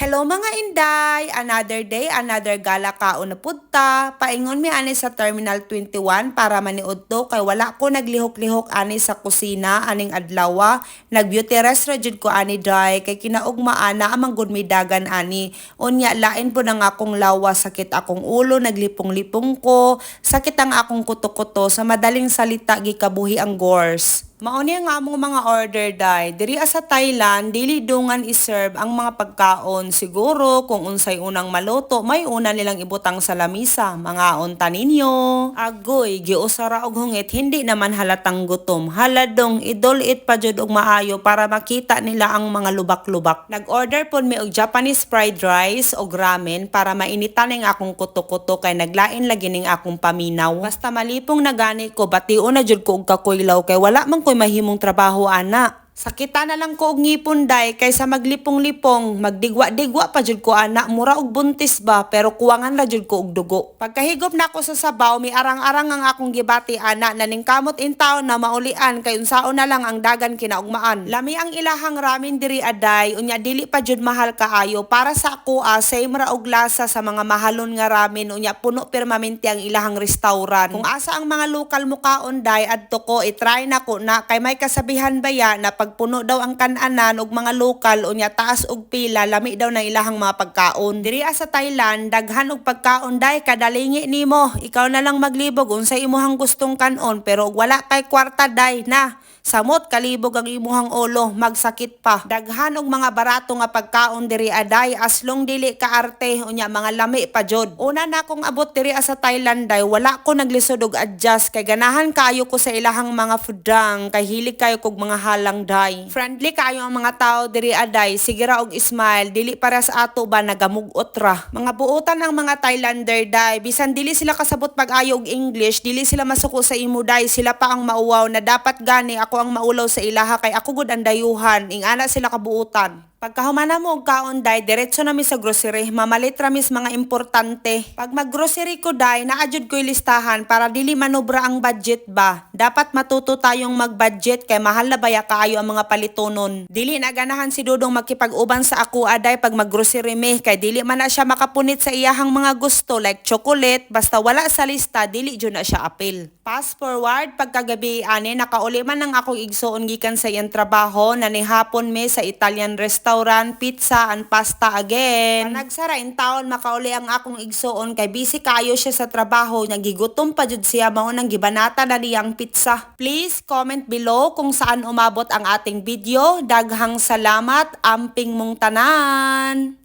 Hello mga Inday! Another day, another gala kaon na punta. Paingon mi ani sa Terminal 21 para maniud to kay wala ko naglihok-lihok ani sa kusina aning adlawa. Nag-beauty rest ra jud ko ani day kay kinaugmaan na amang gud mi dagan ani. Unya lain po nang akong lawa sakit akong ulo, naglipong-lipong ko, sakit ang akong kuto-kuto sa madaling salita gikabuhi ang gores. Mauni nga among mga order day. Diri sa Thailand, dili dungan iserve ang mga pagkaon. Siguro kung unsay unang maluto, may una nilang ibutang sa lamisa. Mga unta ninyo. Agoy, giusara og hungit, hindi naman halatang gutom. Haladong idol-it pa jud og maayo para makita nila ang mga lubak-lubak. Nag-order pon mi og Japanese fried rice o ramen para mainitan ning akong kuto-kuto kay naglain lagi ning akong paminaw. Basta malipong nagani ko, bation na jud ko og kakuylaw kay wala man ko'y mahimong trabaho ana. Sakita na lang ko og ngipon day kaysa maglipong-lipong, magdigwa-digwa pa jud ko ana, mura og buntis ba pero kuwangan ra jud ko og dugo. Pagkahigop na ako sa sabaw, mi arang-arang ang akong gibati ana naning kamot in taon na maulian kay unsaon na lang ang dagan kinaugmaan. Lami ang ilahang ramen diri aday, unya dili pa jud mahal kaayo para sa ako ah, same ra og lasa sa mga mahalon nga ramen unya puno permanente ang ilahang restaurant. Kung asa ang mga lokal mukaon day adto ko i-try na ko na kay may kasabihan ba ya na pag puno daw ang kananan og mga lokal unya taas og pila lami daw na ilahang mga pagkaon. Diri sa Thailand daghan og pagkaon day kadalingi nimo. Ikaw na lang maglibog unsay imuhang gustong kanon pero wala kay kwarta day na. Samot kalibog ang imuhang ulo, magsakit pa. Daghan og mga barato nga pagkaon diri aday aslong dili ka arte unya mga lami pa jud. Una na akong abot diri sa Thailand day, wala ko naglisod og adjust kay ganahan kayo ko sa ilahang mga fudang kay hilig kayo kog mga halang day. Friendly kayo ang mga tao diri aday, sige og smile, dili para sa ato ba nagamugot ra. Mga buotan ang mga Thailander day, bisan dili sila kasabot pag-ayo English, dili sila masuko sa imo day, sila pa ang mauwaw na dapat gani ako ang maulaw sa ilaha kay ako gud ang dayuhan, ing ana sila kabuutan. Pagkahumana mo og kaon day, diretso na mi sa grocery, mamalit ra mis mga importante. Pag mag-grocery ko day, naadjud ko'y listahan para dili manobra ang budget ba. Dapat matuto tayong mag-budget kay mahal na baya kaayo ang mga palitonon. Dili na ganahan si Dudong makipag-uban sa ako aday pag mag-grocery me kay dili man na siya makapunit sa iyahang mga gusto like chocolate basta wala sa lista dili jud na siya apil. Fast forward pagkagabi ani nakauli man ang akong igsuon gikan sa iyang trabaho na ni hapon me sa Italian restaurant pizza and pasta again. Nagsara in taon makauli ang akong igsuon kay busy kayo siya sa trabaho nagigutom pa jud siya mao nang gibanata na niyang pizza. Please comment below kung saan umabot ang ating video. Daghang salamat amping mong tanan.